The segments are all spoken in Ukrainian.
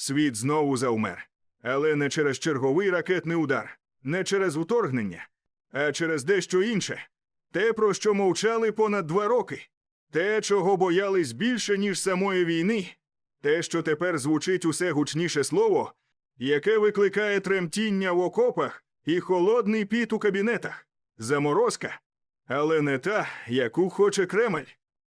Світ знову завмер. Але не через черговий ракетний удар, не через вторгнення, а через дещо інше. Те, про що мовчали понад два роки, те, чого боялись більше, ніж самої війни, те, що тепер звучить усе гучніше слово, яке викликає тремтіння в окопах і холодний піт у кабінетах, заморозка, але не та, яку хоче Кремль,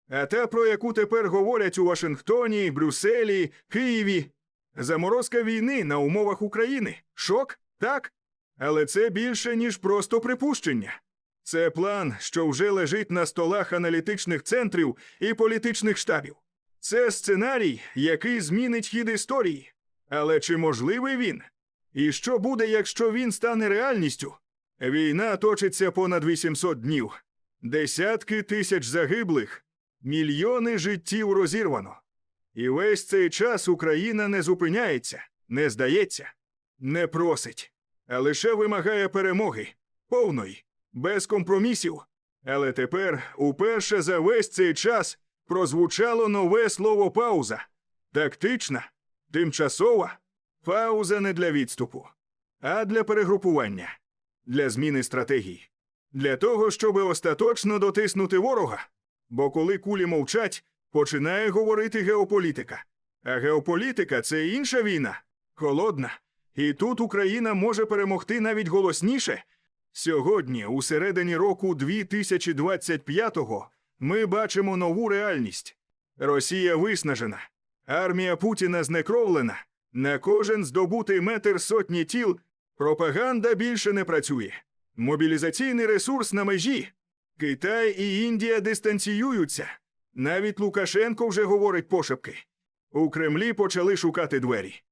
а та, про яку тепер говорять у Вашингтоні, Брюсселі, Києві. Заморозка війни на умовах України. Шок? Так? Але це більше, ніж просто припущення. Це план, що вже лежить на столах аналітичних центрів і політичних штабів. Це сценарій, який змінить хід історії. Але чи можливий він? І що буде, якщо він стане реальністю? Війна точиться понад 800 днів, десятки тисяч загиблих, мільйони життів розірвано. І весь цей час Україна не зупиняється, не здається, не просить, а лише вимагає перемоги, повної, без компромісів. Але тепер, уперше за весь цей час, прозвучало нове слово пауза. Тактична, тимчасова, пауза не для відступу, а для перегрупування, для зміни стратегії, для того, щоб остаточно дотиснути ворога. Бо коли кулі мовчать, починає говорити геополітика. А геополітика це інша війна, холодна. І тут Україна може перемогти навіть голосніше. Сьогодні, у середині року 2025-го, ми бачимо нову реальність. Росія виснажена, армія Путіна знекровлена, на кожен здобутий метр сотні тіл, пропаганда більше не працює. Мобілізаційний ресурс на межі. Китай і Індія дистанціюються. Навіть Лукашенко вже говорить пошепки. У Кремлі почали шукати двері.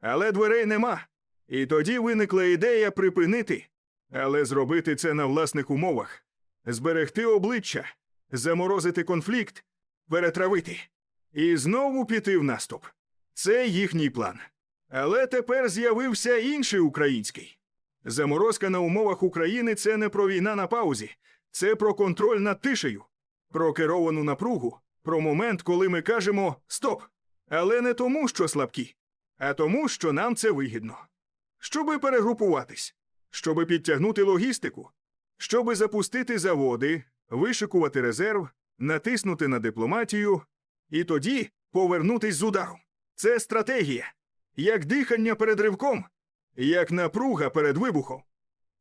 Але дверей нема. І тоді виникла ідея припинити, але зробити це на власних умовах, зберегти обличчя, заморозити конфлікт, перетравити і знову піти в наступ. Це їхній план. Але тепер з'явився інший український. Заморозка на умовах України це не про війна на паузі, це про контроль над тишею, про керовану напругу, про момент, коли ми кажемо стоп. Але не тому, що слабкі, а тому, що нам це вигідно. Щоби перегрупуватись, щоби підтягнути логістику, щоби запустити заводи, вишикувати резерв, натиснути на дипломатію і тоді повернутись з ударом. Це стратегія, як дихання перед ривком, як напруга перед вибухом.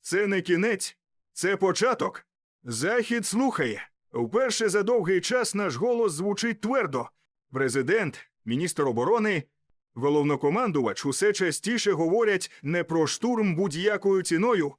Це не кінець, це початок. Захід слухає. Вперше за довгий час наш голос звучить твердо. Президент, міністр оборони, головнокомандувач усе частіше говорять не про штурм будь-якою ціною,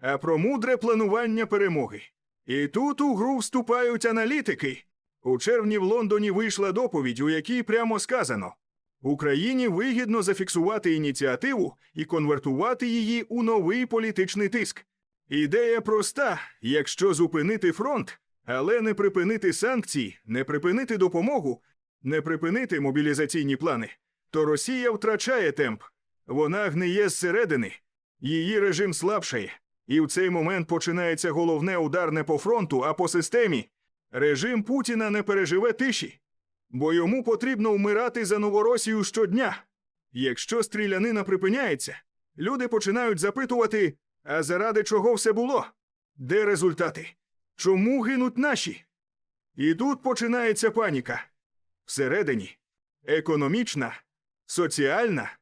а про мудре планування перемоги. І тут у гру вступають аналітики. У червні в Лондоні вийшла доповідь, у якій прямо сказано: Україні вигідно зафіксувати ініціативу і конвертувати її у новий політичний тиск. Ідея проста: якщо зупинити фронт, але не припинити санкції, не припинити допомогу, не припинити мобілізаційні плани, то Росія втрачає темп. Вона гниє зсередини, її режим слабшає, і в цей момент починається головне удар не по фронту, а по системі. Режим Путіна не переживе тиші, бо йому потрібно вмирати за Новоросію щодня. Якщо стрілянина припиняється, люди починають запитувати, а заради чого все було? Де результати? Чому гинуть наші? І тут починається паніка. Всередині економічна, соціальна,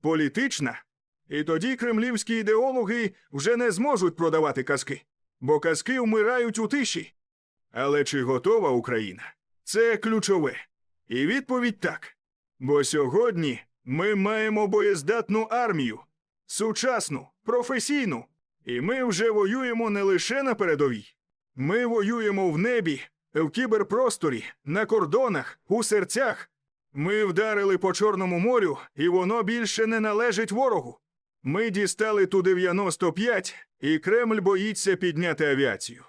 політична. І тоді кремлівські ідеологи вже не зможуть продавати казки, бо казки вмирають у тиші. Але чи готова Україна? Це ключове. І відповідь так. Бо сьогодні ми маємо боєздатну армію, сучасну, професійну. І ми вже воюємо не лише на передовій. Ми воюємо в небі, в кіберпросторі, на кордонах, у серцях. Ми вдарили по Чорному морю, і воно більше не належить ворогу. Ми дістали ту 95, і Кремль боїться підняти авіацію.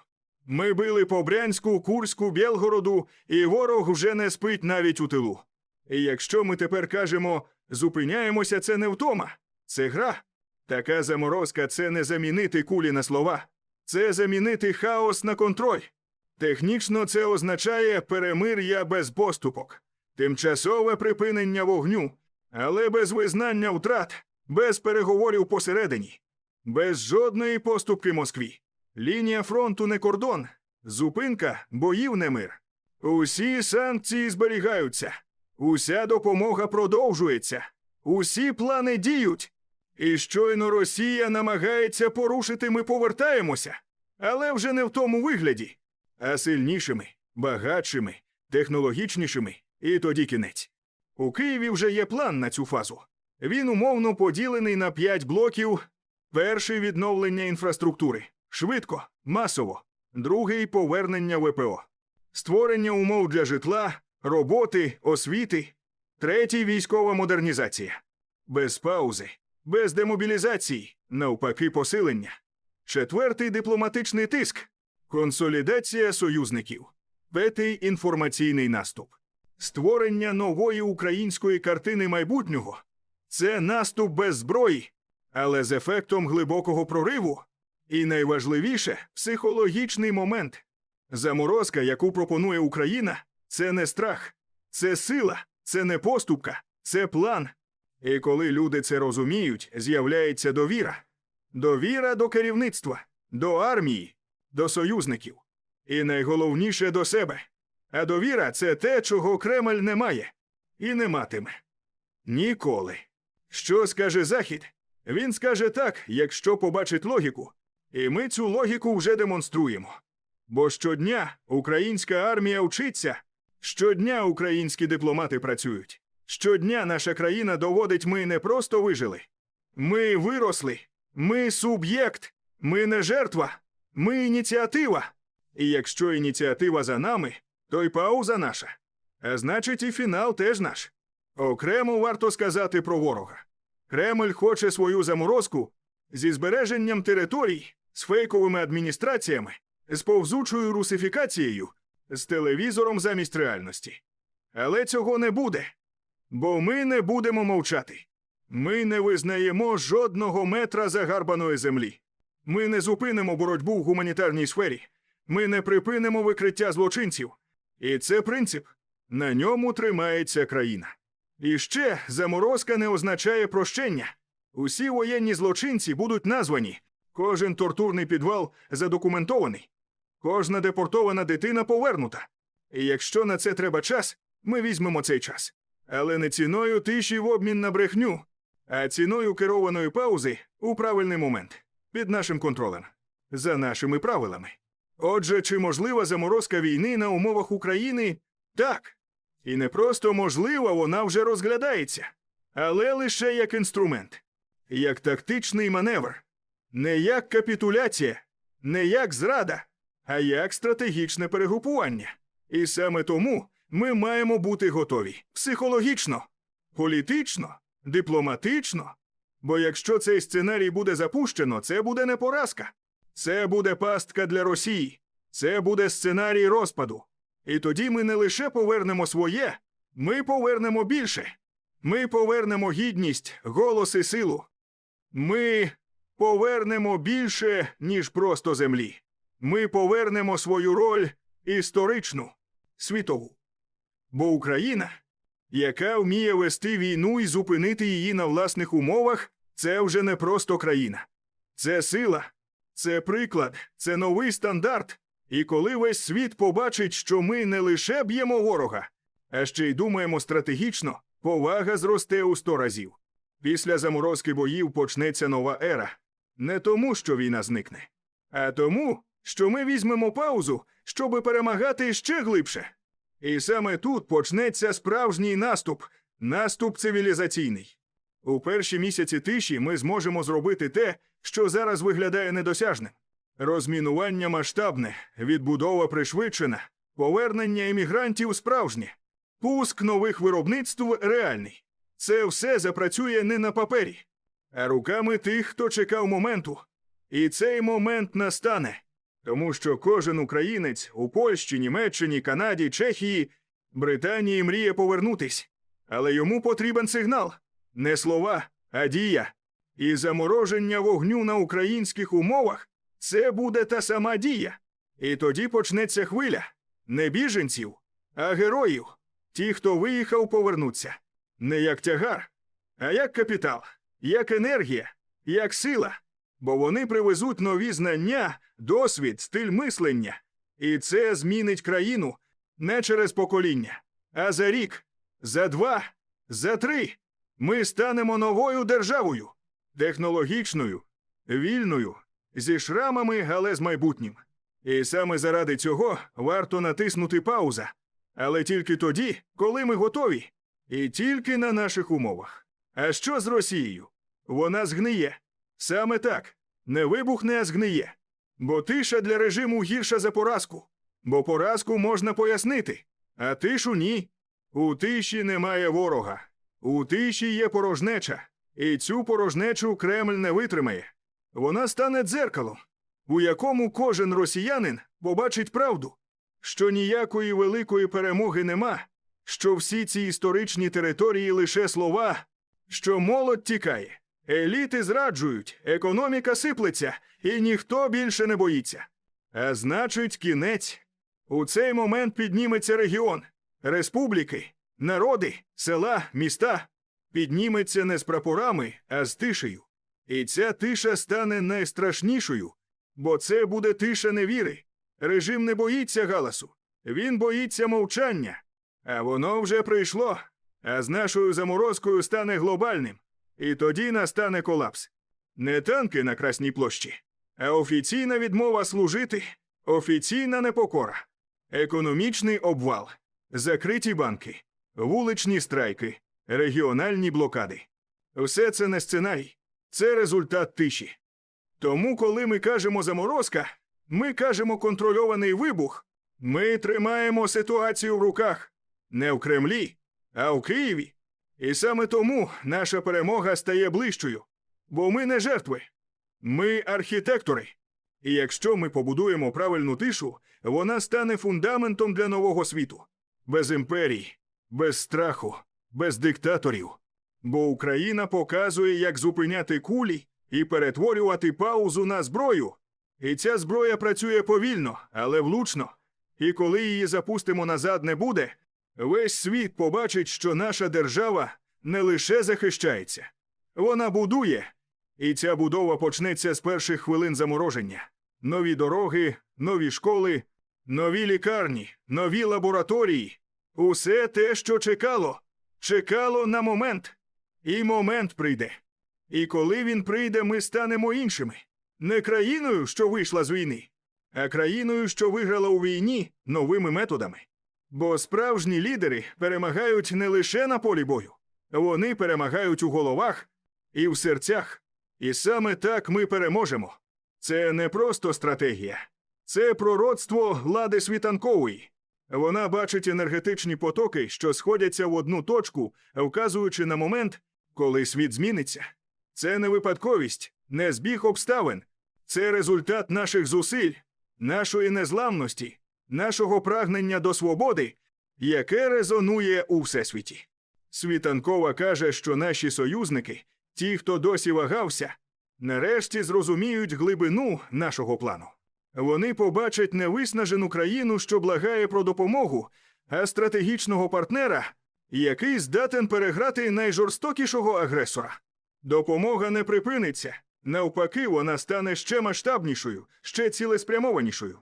Ми били по Брянську, Курську, Білгороду, і ворог вже не спить навіть у тилу. І якщо ми тепер кажемо зупиняємося, це не втома, це гра. Така заморозка це не замінити кулі на слова, це замінити хаос на контроль. Технічно це означає перемир'я без поступок, тимчасове припинення вогню, Але без визнання втрат, без переговорів посередині, без жодної поступки Москві. Лінія фронту не кордон, зупинка боїв не мир. Усі санкції зберігаються, уся допомога продовжується, усі плани діють. І щойно Росія намагається порушити, ми повертаємося, але вже не в тому вигляді, а сильнішими, багатшими, технологічнішими, і тоді кінець. У Києві вже є план на цю фазу. Він умовно поділений на п'ять блоків. Перший відновлення інфраструктури швидко, масово. Другий повернення ВПО, створення умов для житла, роботи, освіти. Третій військова модернізація. Без паузи, без демобілізації, навпаки, посилення. Четвертий дипломатичний тиск, консолідація союзників. П'ятий інформаційний наступ. Створення нової української картини майбутнього це наступ без зброї, але з ефектом глибокого прориву. І найважливіше психологічний момент. Заморозка, яку пропонує Україна, це не страх, це сила, це не поступка, це план. І коли люди це розуміють, з'являється довіра. Довіра до керівництва, до армії, до союзників. І найголовніше до себе. А довіра це те, чого Кремль не має і не матиме. Ніколи. Що скаже Захід? Він скаже так, якщо побачить логіку. І ми цю логіку вже демонструємо. Бо щодня українська армія вчиться, щодня українські дипломати працюють. Щодня наша країна доводить, ми не просто вижили. Ми виросли, ми суб'єкт, ми не жертва, ми ініціатива. І якщо ініціатива за нами, то й пауза наша. А значить, і фінал теж наш. Окремо варто сказати про ворога. Кремль хоче свою заморозку зі збереженням територій, з фейковими адміністраціями, з повзучою русифікацією, з телевізором замість реальності. Але цього не буде, бо ми не будемо мовчати. Ми не визнаємо жодного метра загарбаної землі. Ми не зупинимо боротьбу в гуманітарній сфері. Ми не припинимо викриття злочинців. І це принцип. На ньому тримається країна. І ще заморозка не означає прощення. Усі воєнні злочинці будуть названі. Кожен тортурний підвал задокументований. Кожна депортована дитина повернута. І якщо на це треба час, ми візьмемо цей час. Але не ціною тиші в обмін на брехню, а ціною керованої паузи у правильний момент під нашим контролем, за нашими правилами. Отже, чи можлива заморозка війни на умовах України? Так. І не просто можлива, вона вже розглядається, але лише як інструмент, як тактичний маневр, не як капітуляція, не як зрада, а як стратегічне перегрупування. І саме тому ми маємо бути готові психологічно, політично, дипломатично. Бо якщо цей сценарій буде запущено, це буде не поразка, це буде пастка для Росії, це буде сценарій розпаду. І тоді ми не лише повернемо своє, ми повернемо більше. Ми повернемо гідність, голос і силу. Ми повернемо більше, ніж просто землі. Ми повернемо свою роль історичну, світову. Бо Україна, яка вміє вести війну і зупинити її на власних умовах, це вже не просто країна. Це сила, це приклад, це новий стандарт. І коли весь світ побачить, що ми не лише б'ємо ворога, а ще й думаємо стратегічно, повага зросте у сто разів. Після заморозки боїв почнеться нова ера. Не тому, що війна зникне, а тому, що ми візьмемо паузу, щоби перемагати ще глибше. І саме тут почнеться справжній наступ, наступ цивілізаційний. У перші місяці тиші ми зможемо зробити те, що зараз виглядає недосяжним. Розмінування масштабне, відбудова пришвидшена, повернення іммігрантів справжнє, пуск нових виробництв реальний. Це все запрацює не на папері, а руками тих, хто чекав моменту. І цей момент настане, тому що кожен українець у Польщі, Німеччині, Канаді, Чехії, Британії мріє повернутись. Але йому потрібен сигнал не слова, а дія. І замороження вогню на українських умовах це буде та сама дія. І тоді почнеться хвиля не біженців, а героїв. Ті, хто виїхав, повернуться. Не як тягар, а як капітал, як енергія, як сила. Бо вони привезуть нові знання, досвід, стиль мислення. І це змінить країну не через покоління, а за рік, за два, за три. Ми станемо новою державою, технологічною, вільною, зі шрамами, але з майбутнім. І саме заради цього варто натиснути пауза. Але тільки тоді, коли ми готові, і тільки на наших умовах. А що з Росією? Вона згниє. Саме так. Не вибухне, а згниє. Бо тиша для режиму гірша за поразку. Бо поразку можна пояснити, а тишу ні. У тиші немає ворога. У тиші є порожнеча. І цю порожнечу Кремль не витримає. Вона стане дзеркалом, у якому кожен росіянин побачить правду, що ніякої великої перемоги нема, що всі ці історичні території лише слова, що молодь тікає, еліти зраджують, економіка сиплеться, і ніхто більше не боїться. А значить, кінець. У цей момент підніметься регіон, республіки, народи, села, міста. Підніметься не з прапорами, а з тишею. І ця тиша стане найстрашнішою, бо це буде тиша невіри. Режим не боїться галасу, він боїться мовчання. А воно вже прийшло, а з нашою заморозкою стане глобальним. І тоді настане колапс. Не танки на Красній площі, а офіційна відмова служити, офіційна непокора, економічний обвал, закриті банки, вуличні страйки, регіональні блокади. Все це не сценарій, це результат тиші. Тому, коли ми кажемо заморозка, ми кажемо контрольований вибух, ми тримаємо ситуацію в руках не в Кремлі, а в Києві. І саме тому наша перемога стає ближчою, бо ми не жертви, ми архітектори. І якщо ми побудуємо правильну тишу, вона стане фундаментом для нового світу, без імперій, без страху, без диктаторів. Бо Україна показує, як зупиняти кулі і перетворювати паузу на зброю. І ця зброя працює повільно, але влучно. І коли її запустимо назад не буде, весь світ побачить, що наша держава не лише захищається, вона будує. І ця будова почнеться з перших хвилин замороження. Нові дороги, нові школи, нові лікарні, нові лабораторії. Усе те, що чекало, чекало на момент. І момент прийде. І коли він прийде, ми станемо іншими. Не країною, що вийшла з війни, а країною, що виграла у війні новими методами. Бо справжні лідери перемагають не лише на полі бою, вони перемагають у головах і в серцях. І саме так ми переможемо. Це не просто стратегія, це пророцтво лади світанкової. Вона бачить енергетичні потоки, що сходяться в одну точку, вказуючи на момент, коли світ зміниться. Це не випадковість, не збіг обставин, це результат наших зусиль, нашої незламності, нашого прагнення до свободи, яке резонує у всесвіті. Світанкова каже, що наші союзники, ті, хто досі вагався, нарешті зрозуміють глибину нашого плану. Вони побачать не виснажену країну, що благає про допомогу, а стратегічного партнера, який здатен переграти найжорстокішого агресора. Допомога не припиниться. Навпаки, вона стане ще масштабнішою, ще цілеспрямованішою.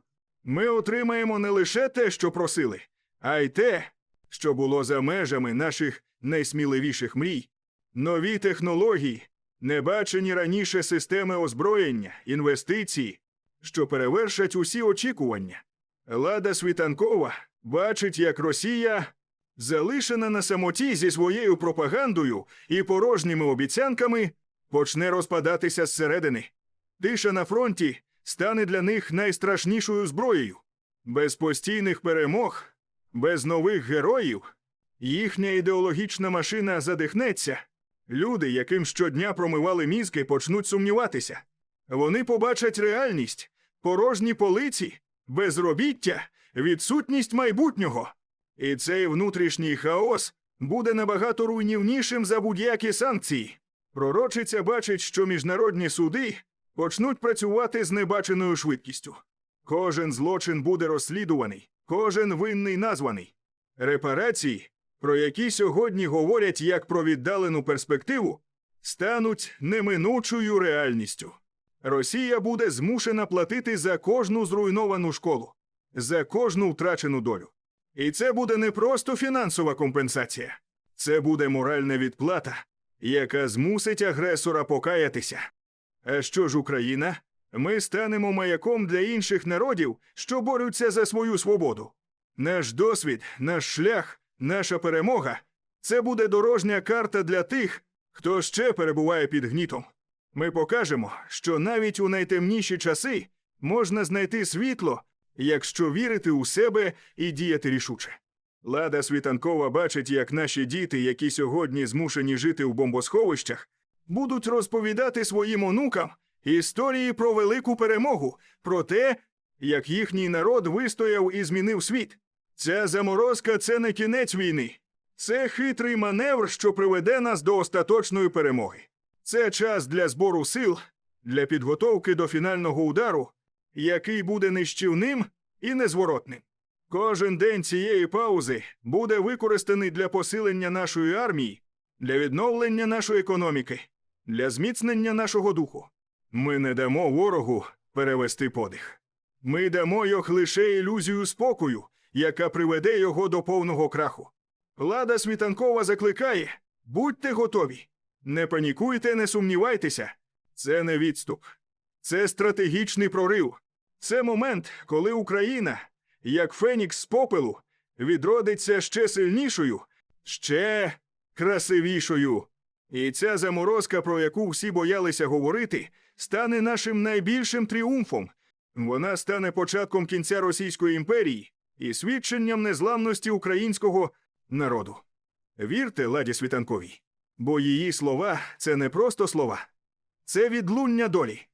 Ми отримаємо не лише те, що просили, а й те, що було за межами наших найсміливіших мрій, нові технології, небачені раніше системи озброєння, інвестиції, що перевершать усі очікування. Лада світанкова бачить, як Росія залишена на самоті зі своєю пропагандою і порожніми обіцянками, почне розпадатися зсередини. Тиша на фронті стане для них найстрашнішою зброєю. Без постійних перемог, без нових героїв, їхня ідеологічна машина задихнеться. Люди, яким щодня промивали мізки, почнуть сумніватися. Вони побачать реальність, порожні полиці, безробіття, відсутність майбутнього. І цей внутрішній хаос буде набагато руйнівнішим за будь-які санкції. Пророчиця бачить, що міжнародні суди почнуть працювати з небаченою швидкістю. Кожен злочин буде розслідуваний, кожен винний названий. Репарації про які сьогодні говорять як про віддалену перспективу, стануть неминучою реальністю. Росія буде змушена платити за кожну зруйновану школу, за кожну втрачену долю. І це буде не просто фінансова компенсація, це буде моральна відплата, яка змусить агресора покаятися. А що ж Україна? Ми станемо маяком для інших народів, що борються за свою свободу. Наш досвід, наш шлях, наша перемога це буде дорожня карта для тих, хто ще перебуває під гнітом. Ми покажемо, що навіть у найтемніші часи можна знайти світло, якщо вірити у себе і діяти рішуче. Лада світанкова бачить, як наші діти, які сьогодні змушені жити в бомбосховищах, будуть розповідати своїм онукам історії про велику перемогу, про те, як їхній народ вистояв і змінив світ. Ця заморозка це не кінець війни, це хитрий маневр, що приведе нас до остаточної перемоги. Це час для збору сил, для підготовки до фінального удару, який буде нищівним і незворотним. Кожен день цієї паузи буде використаний для посилення нашої армії, для відновлення нашої економіки, для зміцнення нашого духу. Ми не дамо ворогу перевести подих. Ми дамо його лише ілюзію спокою, яка приведе його до повного краху. Лада світанкова закликає будьте готові. Не панікуйте, не сумнівайтеся. Це не відступ, це стратегічний прорив. Це момент, коли Україна, як Фенікс з попелу, відродиться ще сильнішою, ще красивішою. І ця заморозка, про яку всі боялися говорити, стане нашим найбільшим тріумфом. Вона стане початком кінця Російської імперії і свідченням незламності українського народу. Вірте, ладі світанковій, бо її слова це не просто слова, це відлуння долі.